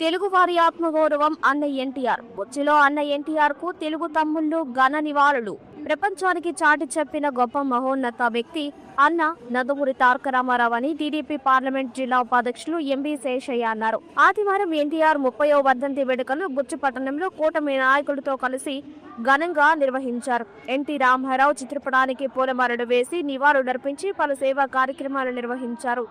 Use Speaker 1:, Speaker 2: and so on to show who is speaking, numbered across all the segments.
Speaker 1: తెలుగువారి ఆత్మగౌరవం అన్న ఎన్టీఆర్. బొచ్చిలో అన్న ఎన్టీఆర్కు తెలుగు తమ్ముళ్ళు ఘన నివాళులు. ప్రపంచానికి చాటి చెప్పిన గొప్ప మహోన్నత వ్యక్తి అన్న నందమూరి తారక రామారావు అని టీడీపీ పార్లమెంట్ జిల్లా ఉపాధ్యక్షులు ఎంబీ శేషయ్య అన్నారు. ఆదివారం ఎన్టీఆర్ ముప్పయో వర్ధంతి వేడుకలు బుచ్చిపట్టణంలో కూటమి నాయకులతో కలిసి ఘనంగా నిర్వహించారు. ఎన్టీ రామారావు చిత్రపటానికి పూలమాలలు వేసి నివాళులర్పించి పలు సేవా కార్యక్రమాలు నిర్వహించారు.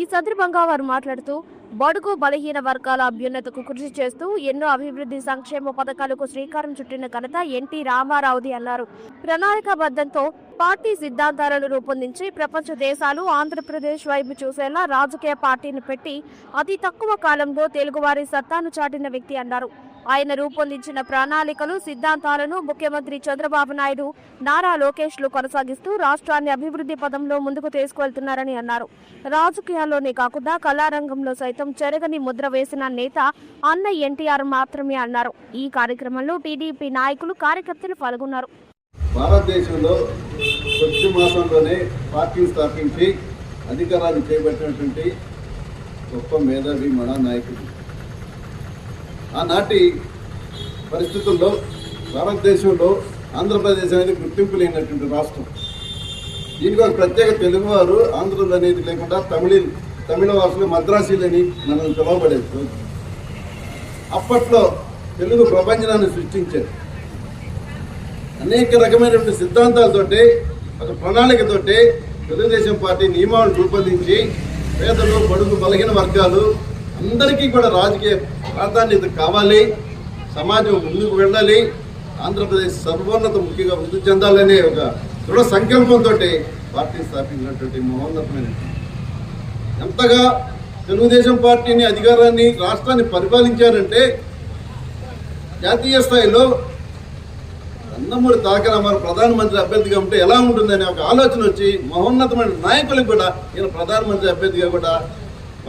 Speaker 1: ఈ సందర్భంగా వారు మాట్లాడుతూ బడుగు బలహీన వర్గాల అభ్యున్నతకు కృషి చేస్తూ ఎన్నో అభివృద్ధి సంక్షేమ పథకాలకు శ్రీకారం చుట్టిన ఘనత ఎన్టీ రామారావుది అన్నారు. ప్రణాళికాబద్ధంతో పార్టీ సిద్ధాంతాలను రూపొందించి ప్రపంచ దేశాలు ఆంధ్రప్రదేశ్ వైపు చూసేలా రాజకీయ పార్టీని పెట్టి అతి తక్కువ కాలంలో తెలుగువారి సత్తాను చాటిన వ్యక్తి అన్నారు. ఆయన రూపొందించిన ప్రణాళికలు సిద్ధాంతాలను ముఖ్యమంత్రి చంద్రబాబు నాయుడు నారా లోకేష్లు కొనసాగిస్తూ రాష్ట్రాన్ని అభివృద్ధి పదంలో ముందుకు తీసుకువెళ్తున్నారని అన్నారు. రాజకీయాల్లోనే కాకుండా కళారంగంలో సైతం చెరగని ముద్ర వేసిన నేత అన్న ఎన్టీఆర్ మాత్రమే అన్నారు. ఈ కార్యక్రమంలో టీడీపీ నాయకులు కార్యకర్తలు పాల్గొన్నారు.
Speaker 2: భారతదేశంలో కొద్ది మాసంలోనే పార్టీ స్థాపించి అధికారాన్ని చేపట్టినటువంటి గొప్ప మేధావి మన నాయకుడు. ఆనాటి పరిస్థితుల్లో భారతదేశంలో ఆంధ్రప్రదేశ్ అనేది గుర్తింపు లేనటువంటి రాష్ట్రం. దీనికి ఒక ప్రత్యేక తెలుగువారు ఆంధ్రులు అనేది లేకుండా తమిళ తమిళ వాసులు మద్రాసీలని మనం పిలువబడేది. అప్పట్లో తెలుగు ప్రపంచనాన్ని సృష్టించారు. అనేక రకమైనటువంటి సిద్ధాంతాలతోటి ఒక ప్రణాళికతోటి తెలుగుదేశం పార్టీ నియమాలను రూపొందించి పేదలు బడుగు బలహీన వర్గాలు అందరికీ కూడా రాజకీయ ప్రాధాన్యత కావాలి. సమాజం ముందుకు వెళ్ళాలి. ఆంధ్రప్రదేశ్ సర్వోన్నత ముఖ్యంగా వృద్ధి చెందాలనే ఒక దృఢ సంకల్పంతో పార్టీ స్థాపించినటువంటి మహోన్నతమైన ఎంతగా తెలుగుదేశం పార్టీని అధికారాన్ని రాష్ట్రాన్ని పరిపాలించారంటే జాతీయ స్థాయిలో నందమూరి తారక రామారావు ప్రధానమంత్రి అభ్యర్థిగా ఉంటే ఎలా ఉంటుందనే ఒక ఆలోచన వచ్చి మహోన్నతమైన నాయకులకు కూడా ఈయన ప్రధానమంత్రి అభ్యర్థిగా కూడా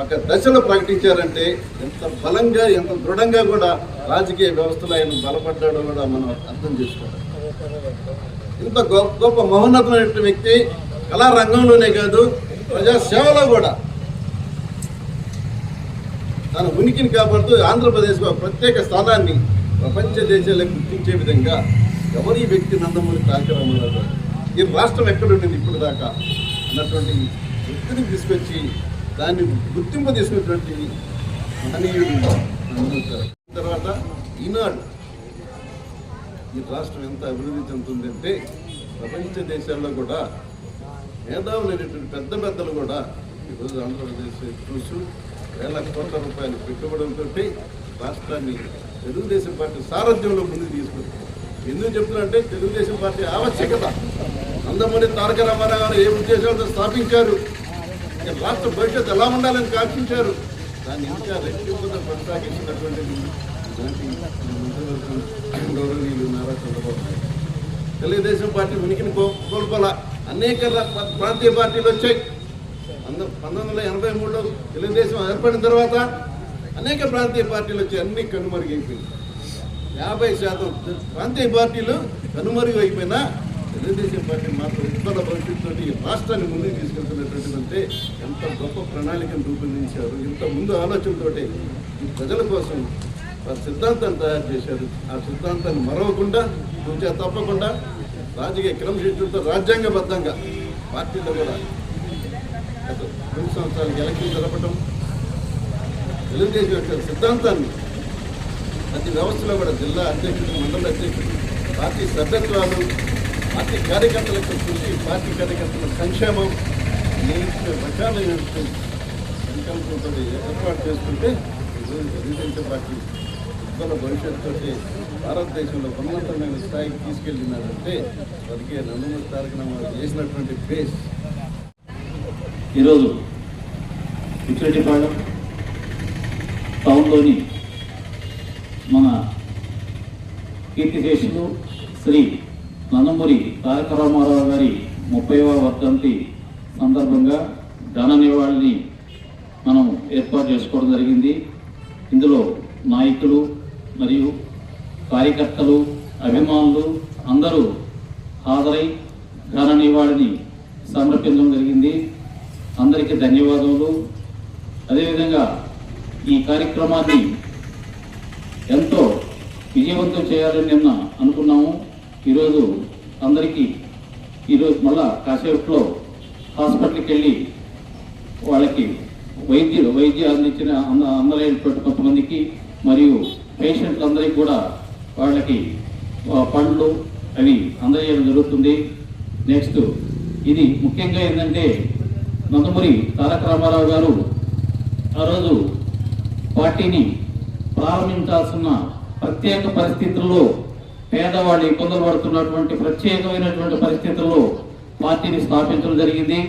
Speaker 2: ఒక దశలో ప్రకటించారంటే ఎంత బలంగా ఎంత దృఢంగా కూడా రాజకీయ వ్యవస్థలో ఆయన బలపడ్డాడో కూడా మనం అర్థం చేసుకోవాలి. ఇంత గొప్ప గొప్ప మహోన్నతమైన వ్యక్తి కళా రంగంలోనే కాదు ప్రజాసేవలో కూడా. తన ఉనికిని కాపాడుతూ ఆంధ్రప్రదేశ్లో ఒక ప్రత్యేక స్థానాన్ని ప్రపంచ దేశాలకు గుర్తించే విధంగా ఎవరి వ్యక్తి నందమూరి తారక రామారావు ఈ రాష్ట్రం ఎక్కడుండింది ఇప్పుడు దాకా అన్నటువంటి వ్యక్తిని తీసుకొచ్చి దాన్ని గుర్తింపు తీసుకున్నటువంటి మహనీయుడు తర్వాత ఈనాడు ఈ రాష్ట్రం ఎంత అభివృద్ధి చెందుతుందంటే ప్రపంచ దేశాల్లో కూడా మేధావులైనటువంటి పెద్ద పెద్దలు కూడా ఈరోజు ఆంధ్రప్రదేశ్ చూసు వేల కోట్ల రూపాయలు పెట్టుబడులతో రాష్ట్రాన్ని తెలుగుదేశం పార్టీ సారథ్యంలో ముందుకు తీసుకొచ్చారు ఎందుకు చెప్తున్నారంటే తెలుగుదేశం పార్టీ ఆవశ్యకత. నందమూరి తారక రామారావు గారు ఏ ఉద్దేశాలతో స్థాపించారు? రాష్ట్ర భవిష్యత్తు ఎలా ఉండాలని కాక్షించారు? దాన్ని ఇంకా రెట్టింపుతో కొనసాగించినటువంటి గౌరవనీయులు నారా చంద్రబాబు నాయుడు తెలుగుదేశం పార్టీ ఉనికిని కో కోల్పోల. అనేక ప్రాంతీయ పార్టీలు వచ్చాయి. పంతొమ్మిది పంతొమ్మిది వందల ఎనభై మూడులో తెలుగుదేశం ఏర్పడిన తర్వాత అనేక ప్రాంతీయ పార్టీలు వచ్చి అన్ని కనుమరుగైపోయింది యాభై శాతం ప్రాంతీయ పార్టీలు కనుమరుగు అయిపోయినా తెలుగుదేశం పార్టీ మాత్రం ఉత్తర భవిష్యత్తుతో ఈ రాష్ట్రాన్ని ముందుకు తీసుకెళ్తున్నటువంటిదంటే ఎంత గొప్ప ప్రణాళికను రూపొందించారు ఇంత ముందు ఆలోచనతోటి ఈ ప్రజల కోసం సిద్ధాంతాన్ని తయారు చేశారు. ఆ సిద్ధాంతాన్ని మరవకుండా కొంచెం తప్పకుండా రాజకీయ క్రమశిక్షణతో రాజ్యాంగబద్ధంగా పార్టీలో కూడా గత రెండు సంవత్సరాలు ఎలక్షన్ జరపడం తెలుగుదేశం యొక్క సిద్ధాంతాన్ని ప్రతి వ్యవస్థలో కూడా జిల్లా అధ్యక్షుడు మండల అధ్యక్షుడు పార్టీ సభ్యత్వాలు పార్టీ కార్యకర్తలకు కృషి పార్టీ కార్యకర్తల సంక్షేమం అనేక రకాలైనటువంటి సంకల్పంతో ఏర్పాటు చేసుకుంటే ఈరోజు తెలుగుదేశం పార్టీ ఉజ్వల భవిష్యత్తుతో భారతదేశంలో ఉన్నతమైన స్థాయికి తీసుకెళ్ళినారంటే వారికి నందమూరి తారక రామారావు చేసినటువంటి బేస్.
Speaker 3: ఈరోజు విక్రటిపాళెం టౌన్లోని మన కీర్తిశేషులు శ్రీ నందమూరి తారక రామారావు గారి ముప్పైవ వర్ధంతి సందర్భంగా ఘన నివాళిని మనం ఏర్పాటు చేసుకోవడం జరిగింది. ఇందులో నాయకులు మరియు కార్యకర్తలు అభిమానులు అందరూ హాజరై ఘన నివాళిని సమర్పించడం జరిగింది. అందరికీ ధన్యవాదములు. అదేవిధంగా ఈ కార్యక్రమాన్ని ఎంతో విజయవంతం చేయాలని నిన్న అనుకున్నాము. ఈరోజు అందరికీ ఈరోజు మళ్ళా కాసేపులో హాస్పిటల్కి వెళ్ళి వాళ్ళకి వైద్యులు వైద్యం అందించిన అంద అందలేనటువంటి కొంతమందికి మరియు పేషెంట్లందరికీ కూడా వాళ్ళకి పండ్లు అవి అందజేయడం జరుగుతుంది. నెక్స్ట్ ఇది ముఖ్యంగా ఏంటంటే నందమూరి తారక రామారావు గారు ఆ రోజు పార్టీని ప్రారంభించాల్సిన ప్రత్యేక పరిస్థితుల్లో పేదవాళ్ళు ఇబ్బందులు పడుతున్నటువంటి ప్రత్యేకమైనటువంటి పరిస్థితుల్లో పార్టీని స్థాపించడం జరిగింది.